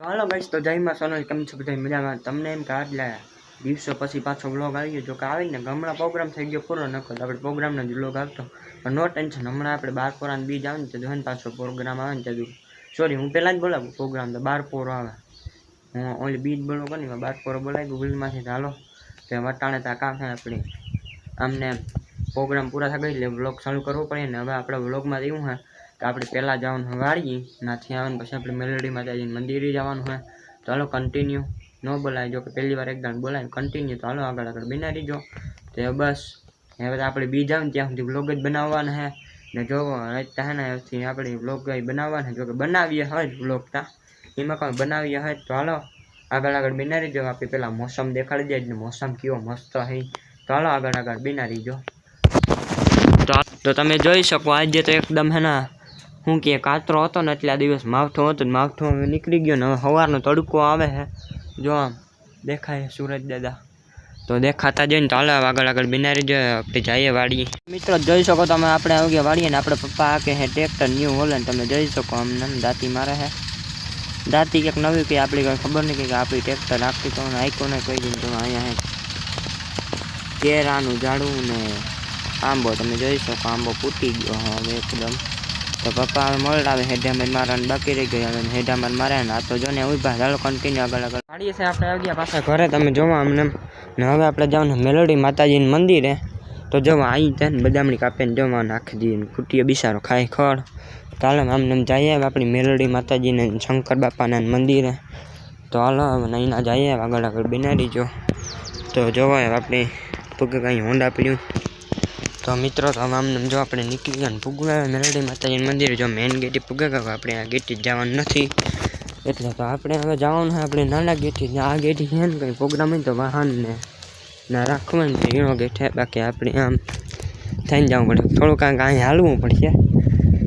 હાલો guys તો જયમાં સોનલ, કેમ છો બધા? મજામાં? તમને એમ કે આટલા દિવસો પછી પાછો વ્લોગ આવી ગયો. જો કે આવીને હમણાં પ્રોગ્રામ થઈ ગયો પૂરો નકો આપણે પ્રોગ્રામનો જ બ્લોગ આવતો. નો ટેન્શન હમણાં આપણે બાર પોરાને બીજ આવે ને તો જોઈને પાછો પ્રોગ્રામ આવે ને તો સોરી હું પહેલાં જ બોલાવું પ્રોગ્રામ તો બાર પોરો આવે. હું ઓલી બીજ બોલો કરી બાર પોરો બોલાવી ગૂગલમાંથી ચાલો તે વટાણે ત્યાં કામ થાય આપણે આમને પ્રોગ્રામ પૂરા ગઈ એટલે વ્લોગ ચાલુ કરવો પડે ને. હવે આપણે બ્લોગમાં એવું હોય તો આપણે પહેલાં જવાનું વાળીએ નાથી આવવાનું પછી આપણે મેલડી માતાજીને મંદિરે જવાનું હોય. તો હાલો કન્ટિન્યુ ન બોલાય, જો કે પહેલી વાર એકદમ બોલાય કન્ટિન્યુ તો હાલો આગળ આગળ બનાવી જો તો બસ, હવે તો આપણે બી જાવ ને ત્યાં સુધી બ્લોગ જ બનાવવાના હે. ને જો રહેતા હે ને આપણે બ્લોગ બનાવવાના જો કે બનાવીએ હોય જ વ્લોગ તા. એમાં કોઈ બનાવીએ હોય તો હાલો આગળ આગળ બિનારી જો આપણે પેલા મોસમ દેખાડી દે એટલે મોસમ કેવો મસ્ત હે. તો હાલો આગળ આગળ બિનારી જો તો તમે જોઈ શકો, આજે તો એકદમ હે ને હું કે કાતરો હતો ને એટલા દિવસ માવઠો હતો ને માવઠો હવે નીકળી ગયો ને હવે સવારનો તડકો આવે છે જો આમ દેખાય છે સુરજ દાદા. તો દેખાતા જઈને તો હાલો હવે આગળ આગળ બિનારી જો આપણે જઈએ વાડીએ. મિત્રો જોઈ શકો તમે આપણે આવી ગયા વાડીએ ને આપણે પપ્પા આ કે હે ટ્રેક્ટર ન્યૂ હોલેન્ડ તમે જોઈ શકો અમને દાંતી મારે છે દાંતી કંઈક નવી કે આપણી કંઈ ખબર નહીં કે આપણી ટ્રેક્ટર રાખતી તો આઈકો ને કહી દઉં તમે અહીંયા હે. કેરાનું ઝાડવું ને આંબો તમે જોઈ શકો, આંબો ફૂટી ગયો હવે એકદમ. તો પપ્પા મળાવે હેડામાં મારવાનું બાકી રહી ગયા અને હેડામાં મારે ને આ તો જો ને ઊભા ચાલો કન્ટિન્યુ આગળ આગળ. ગાડીએ છે, આપણે આવી ગયા પાછા ઘરે, તમે જોવા અમને. ને હવે આપણે જવાનું મેલોડી માતાજીનું મંદિરે. તો જવા આવી જાય ને બદામણી કાપીને જોવા નાખી દઈએ કુટીએ બિસારો ખાય ખડ ચાલો આમને જઈએ આપણી મેલોડી માતાજીને શંકર બાપાના મંદિરે. તો હાલો, હવે અહીંના જઈએ આગળ આગળ બનાવી જો. તો જોવા આપણે પગ કાંઈ હોંડા પડ્યું. તો મિત્રો, તો આમ જો આપણે નીકળી ગયા ને પૂગવા મેલડી માતાજી મંદિર. જો મેઇન ગેટી પૂગે ગયા આપણે આ ગેટે જવાનું નથી. એટલે તો આપણે હવે જવાનું હોય આપણે નાના ગેટી આ ગેટી છે ને કંઈ પ્રોગ્રામ હોય તો વાહનને ના રાખવાનું તો એનો ગેટ બાકી આપણે આમ થઈને જવું પડે. થોડુંક કાંઈક અહીં હાલવું પડશે.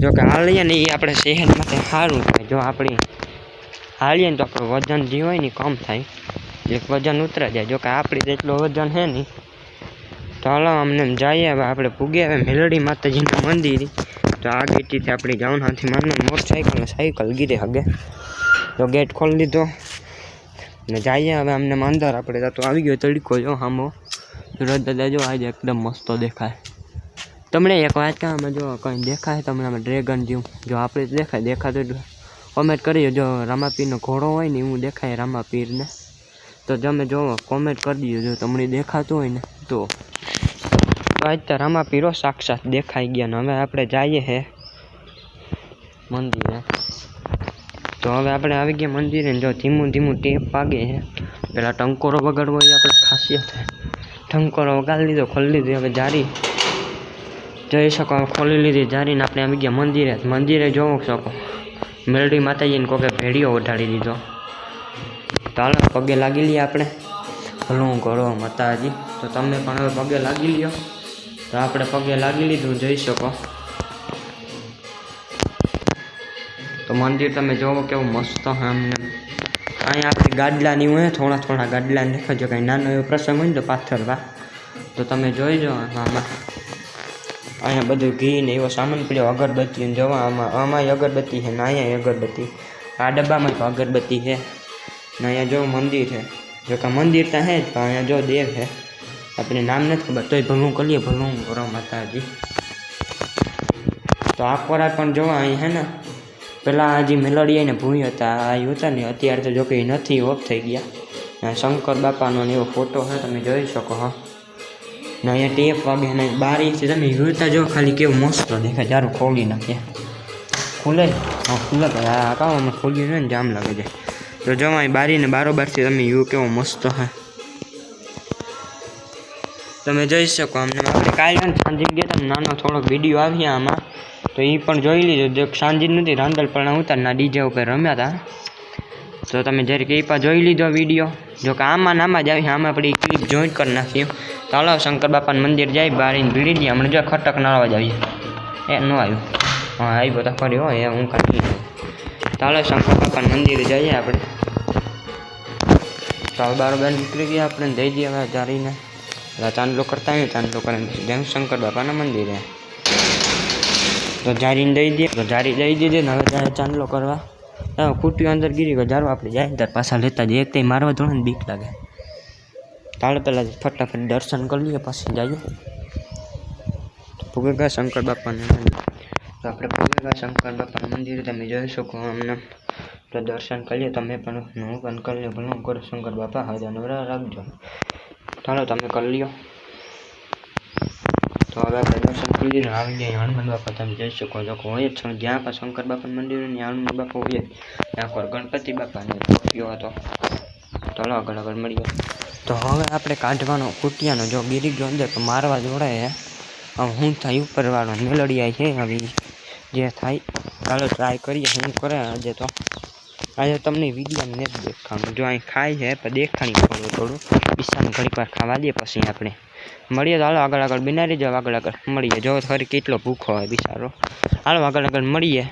જો કે હાલીએ ને એ આપણે શહેર માટે સારું થાય. જો આપણે હાલીએ ને તો આપણું વજન જે હોય ને કમ થાય. એક વજન ઉતરા જાય. જો કે આપણી જેટલું વજન છે ને તો હાલો અમને એમ જઈએ. હવે આપણે પૂગ્યા હવે મેલડી માતાજીનું મંદિર. તો આ ગેટીથી આપણે જવાનું હાથી મારનું મોટરસાઇકલ ને સાયકલ ગીરે હગે. તો ગેટ ખોલી દીધો. ને જઈએ હવે અમને અંદર. આપણે તો આવી ગયો તડકો, જો હામો. સુરત દાદા, જો આજે એકદમ મસ્ત દેખાય. તમને એક વાત કહે આમાં જો કંઈ દેખાય, તમને આમાં ડ્રેગન જેવું. જો આપણે તો દેખાય, દેખાતું કોમેન્ટ કરીએ જો રામાપીરનો ઘોડો હોય ને, એવું દેખાય રામાપીરને. તો તમે જોવો કોમેન્ટ કરી દીજો. જો તમને દેખાતું હોય ને, તો. તો આજ તો રામા પીરો સાક્ષાત દેખાઈ ગયા ને હવે આપણે જઈએ હે મંદિરે. તો હવે આપણે આવી ગયા મંદિરે ને જો ધીમું ધીમું ટેપ વાગે છે પેલા ટંકોરો વગાડવો એ આપણે ખાસિયત છે ટંકોરો વગાડી લીધો, ખોલી લીધી, હવે જારી. જોઈ શકો ખોલી લીધી, જારીને આપણે આવી ગયા મંદિરે. મંદિરે જોવું શકો. મેલડી માતાજીને કોકે ભેડિયો ઓઢાડી દીધો. તો હાલો, પગે લાગી લઈએ આપણે. ભલું કરો માતાજી. તો તમે પણ હવે પગે લાગી લ્યો. તો આપણે પગે લાગી લીધું, જોઈ શકો. તો મંદિર તમે જોવો કેવું મસ્ત હા અમને અહીંયા આપણે ગાડલાની હોય, થોડા થોડા ગાડલા દેખાજો કાંઈ નાનો એવો પ્રસંગ હોય ને તો પાથરવા તો તમે જોઈ જો આમાં. અહીંયા બધું ઘી ને એવો સામાન પડ્યો, અગરબત્તી ને જોવા આમાં, આમાંય અગરબત્તી છે ને અહીંયા અગરબત્તી. આ ડબ્બામાં તો અગરબત્તી છે. ને અહીંયા જો મંદિર છે. જો કે મંદિર ત્યાં હે જ, પણ અહીંયા જો દેવ છે. આપણે નામ નથી ખબર, તોય ભલું કરીએ, ભલું કરો માતાજી. તો આ ખોરાક પણ જોવા અહીં, હે ને? પહેલાં હજી મેલડી ને ભૂઈ હતા અહીં હતા ને, અત્યારે તો જો કે નથી, ઓફ થઈ ગયા. શંકર બાપાનો એવો ફોટો છે તમે જોઈ શકો, હા. ને અહીંયા ટેપ વાગે ને બારીથી તમે જોતા જો ખાલી કેવું મસ્ત દેખાય જારું ખોલી નાખીએ ખુલે? હા, ખુલે આ કામ અમે ખોલ્યું ને, જામ લાગે છે. તો જો અહીં બારીને બારોબારથી તમે યુ કેવો મસ્ત હે. તમે જોઈ શકો અમને. આપણે કાલે સાંજે ગયા હતા નાનો થોડોક વીડિયો આવ્યા આમાં. તો એ પણ જોઈ લીધો. જો સાંજે નથી રાંદલ પણ ઉતારના ડીજે ઉપર રમ્યા હતા તો તમે જરીક એ પણ જોઈ લીધો વીડિયો જો કે આમાં નામાં જ આવી. આમાં આપણે ક્લિપ જોઈન્ટ કરી નાખીએ ચાલો શંકર બાપાનું મંદિર જાય બારીને ભીડી દઈએ. હમણાં જો ખટક નાળવા જ આવીએ. એ ન આવ્યું. હા, આવ્યો તો ફરી હોય હું કાઢી ચાલો શંકર બાપાનું મંદિર જઈએ આપણે. ચાલ બાર બાર નીકળી ગયા આપણે દઈ દઈએ હવે જારીને એટલે ચાંદલો કરતા આવીએ, ચાંદલો કરીને પછી જમ શંકર બાપાના મંદિરે. તો જારીને દઈ દઈએ તો જારી દઈ દીધી ને હવે જાય ચાંદલો કરવા. હા ખૂટ્યું અંદર ગીરી ગયો જારો આપણે જાય ને ત્યારે પાછા લેતા જઈએ. એક તો મારવા ધોણે ને બીક લાગે. ચાલો પહેલાં ફટાફટ દર્શન કરી લઈએ, પછી જઈએ. ભૂગેગા શંકર બાપાને મંદિર. તો આપણે ભૂગેગા શંકર બાપાનું મંદિર તમે જોઈ શકો અમને. તો દર્શન કરીએ તમે પણ હું પણ કરી લ્યો ભલું કરો શંકર બાપા, હાજર નવરા રાખજો. ચાલો, તમે કરી લ્યો. તો હવે આપણે દર્શન કરી લઈએ આવી ગયા હનુમાન બાપા તમે જોઈ શકો. છો કે હોય જ છે. જ્યાં પણ શંકર બાપાનું મંદિર હોય ત્યાં હનુમાન બાપા હોય જ. ત્યાં પર ગણપતિ બાપાને ગયો હતો. ચાલો, આગળ આગળ મળીએ. તો હવે આપણે કાઢવાનો કુટિયાનો જો ગીરી ગયો અંદર તો મારવા જોડાય હવે હું થાય ઉપરવાળો, મેલડિયા છે હવે જે થાય, ચાલો ટ્રાય કરીએ હું કરે આજે તો. આજે તમને વીડિયો જ દેખાવાનું જો અહીં ખાય છે પણ દેખાણી થોડું થોડું. ઈશાનું ઘડીક વાર ખાવા દે પછી આપણે. મળીએ તો હાલો આગળ આગળ બિનારી જાઓ આગળ આગળ મળીએ. જો ખરી કેટલો ભૂખો હોય બિચારો. હાલો આગળ આગળ મળીએ.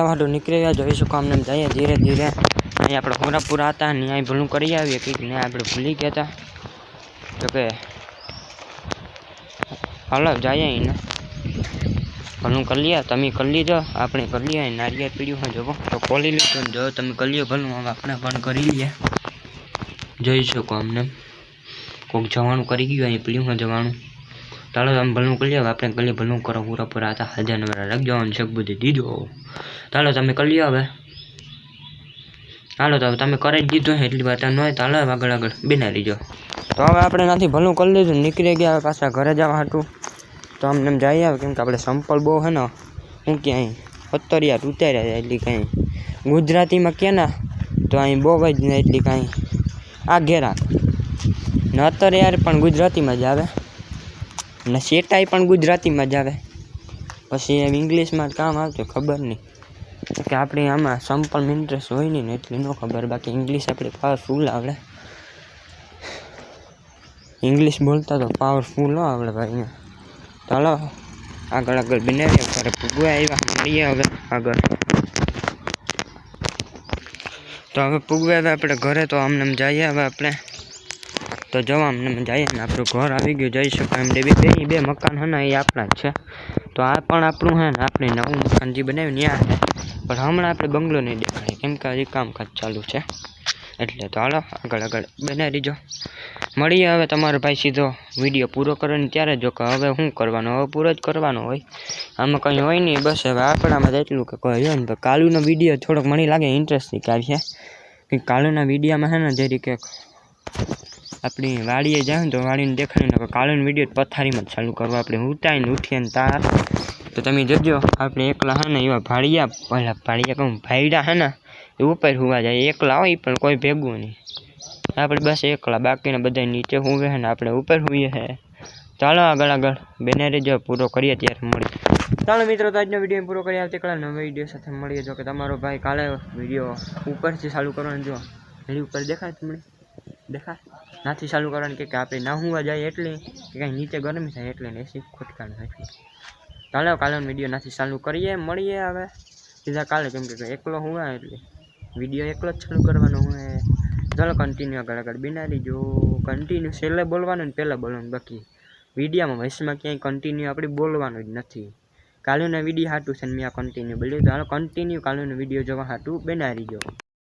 હાટું નીકળી ગયા જોઈ શકો અમને જઈએ ધીરે ધીરે. અહીં આપણે હોરાપુરા હતા, ને અહીં ભૂલું કરી આવીએ, કંઈક ને આપણે ભૂલી ગયા હતા કે, હાલો, જઈએ અહીંને. ભલું કરી લઈએ તમે કરી લીધો, આપણે કરી લઈએ નારિયેળ પીડ્યું હોય, જોવો. તો ખોલી લીધું ને જો, તમે કરી લ્યો ભલું, હવે આપણે પણ કરી લઈએ. જોઈ શકો અમને કોઈક જવાનું કરી ગયું, અહીં પીડ્યું હોય જવાનું. ચાલો તમે ભલું કરી લ્યો આપણે કરી ભલું કરો પૂરા પૂરા હતા, હાજર નંબર રાખજો અને શક બધી દીધો. ચાલો તમે કરી લ્યો હવે. હાલો તો હવે તમે કરી જ દીધું છે એટલી વાત ન હોય તો હાલો હવે આગળ આગળ બેના રહીજો તો હવે આપણે નાથી ભલું કરી લીધું, નીકળી ગયા હવે પાછા ઘરે જવા હાટું. તો અમને એમ જઈ આવે કેમ કે આપણે સંપલ બહુ હે ને, હું ક્યાંય પત્તરિયા તૂટાર્યા જાય એટલી કાંઈ. ગુજરાતીમાં કે ના, તો અહીં બહુ જ ને એટલી કાંઈ. આ ઘેરા. ને અત્યારે યાર પણ ગુજરાતીમાં જ આવે. ને શેટાઈ પણ ગુજરાતીમાં જ આવે. પછી એમ ઇંગ્લિશમાં જ કામ આવતું ખબર નહીં. કે આપણે આમાં સંપલ ઇન્ટરેસ્ટ હોય નહીં ને એટલી, ન ખબર. બાકી ઇંગ્લિશ આપણે પાવરફુલ આવડે. ઇંગ્લિશ બોલતા તો પાવરફુલ હો આવડે ભાઈને ચાલો, આગળ આગળ બનાવીએ ઘરે પૂગવા આવ્યા. મળીએ હવે આગળ. તો હવે પૂગવા આવ્યા આપણે ઘરે તો આમને જઈએ હવે આપણે. તો જવા અમને જઈએ ને આપણું ઘર આવી ગયું, જઈ શકાય એમ. બે બે બે મકાન હે ને એ આપણા જ છે. તો આ પણ આપણું હે ને, આપણે નવું મકાન જે બનાવ્યું ત્યાં પણ હમણાં આપણે બંગલો નહીં દેખાડીએ કેમ કે હજી કામકાજ ચાલુ છે. એટલે તો હાલો, આગળ આગળ બનાવી દીજો મળીએ હવે તમારો ભાઈ સીધો વીડિયો પૂરો કરવાની ત્યારે જો કે હવે શું કરવાનો? હવે પૂરો જ કરવાનો હોય. આમાં કંઈ હોય નહીં, બસ હવે આપણામાં એટલું કે કોઈ હોય ને કાલુનો વીડિયો થોડોક મને લાગે ઇન્ટરેસ્ટિંગ કાઢીએ કે કાલુના વિડીયોમાં છે ને જે રીતે આપણી વાડીએ જાય તો વાડીને દેખાડીને કાલુનો વીડિયો પથારીમાં જ ચાલુ કરવો. આપણે ઉઠાઈને ઉઠીએ ને તાર તો તમે જોજો, આપણે એકલા હે ને એવા ભાડિયા પહેલાં ભાડિયા કહું, ભાઈડા હે ને, એ ઉપર હોવા જાય. એકલા હોય પણ કોઈ ભેગું નહીં. આપણે બસ એકલા, બાકીના બધા નીચે હોવે ને આપણે ઉપર હોઈએ છે ચાલો આગળ આગળ. બેને રેજો, પૂરો કરીએ ત્યારે મળીએ. ચાલો મિત્રો, તો આજનો વીડિયો પૂરો કરીએ આવતી કાલે નવા વીડિયો સાથે મળીએ. જો કે તમારો ભાઈ કાલે વીડિયો ઉપરથી ચાલુ કરવાનો, જો. એની ઉપર દેખાય તમને? દેખાય? નાથી ચાલુ કરવાની કે આપણે ના હોવા જાય એટલે? કે કાંઈ નીચે ગરમી થાય એટલે એસી ખોટકાણ થાય. ચાલો કાલેનો વીડિયો નાથી ચાલુ કરીએ, મળીએ હવે. સીધા કાલે, કેમ કે એકલો હું એટલે. વીડિયો એકલો જ ચાલુ કરવાનો હોય ચાલો કન્ટિન્યુ આગળ આગળ. બિનારી જો કન્ટિન્યુ છેલ્લે બોલવાનું ને પહેલાં બોલવાનું, બાકી. વિડીયામાં વચમાં ક્યાંય કન્ટિન્યુ આપણે બોલવાનું જ નથી. કાલુના વીડિયો હાટું છે મેં આ કન્ટિન્યુ બોલ્યું હાલો કન્ટિન્યુ કાલુનો વીડિયો જોવા હાટું. બનાવી જો.